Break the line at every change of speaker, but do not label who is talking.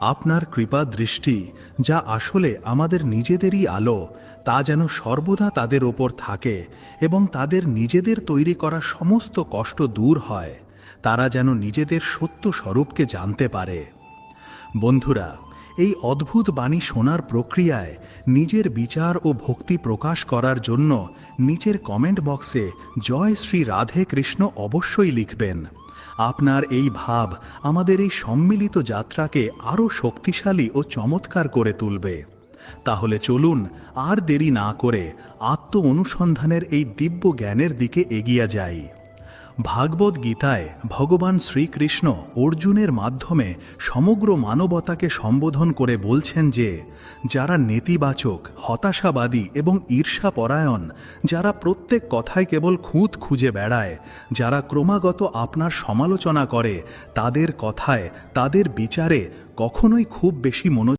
আপনার কৃপা দৃষ্টি যা আসলে আমাদের নিজেদেরই আলো, তা যেন সর্বদা তাদের ওপর থাকে এবং তাদের নিজেদের তৈরি করা সমস্ত কষ্ট দূর হয়, তারা যেন নিজেদের সত্য স্বরূপকে জানতে পারে। বন্ধুরা, এই অদ্ভুত বাণী শোনার প্রক্রিয়ায় নিজের বিচার ও ভক্তি প্রকাশ করার জন্য নিচের কমেন্ট বক্সে জয় শ্রী রাধে কৃষ্ণ অবশ্যই লিখবেন। আপনার এই ভাব আমাদের এই সম্মিলিত যাত্রাকে আরও শক্তিশালী ও চমৎকার করে তুলবে। তাহলে চলুন আর দেরি না করে আত্ম অনুসন্ধানের এই দিব্য জ্ঞানের দিকে এগিয়ে যাই। ভাগবত গীতায় ভগবান শ্রীকৃষ্ণ অর্জুনের মাধ্যমে সমগ্র মানবতাকে সম্বোধন করে বলছেন যে, যারা নেতিবাচক, হতাশাবাদী এবং ঈর্ষাপরায়ণ, যারা প্রত্যেক কথায় কেবল খুঁত খুঁজে বেড়ায়, যারা ক্রমাগত আপনার সমালোচনা করে, তাদের কথায়, তাদের বিচারে কখনোই খুব বেশি মনো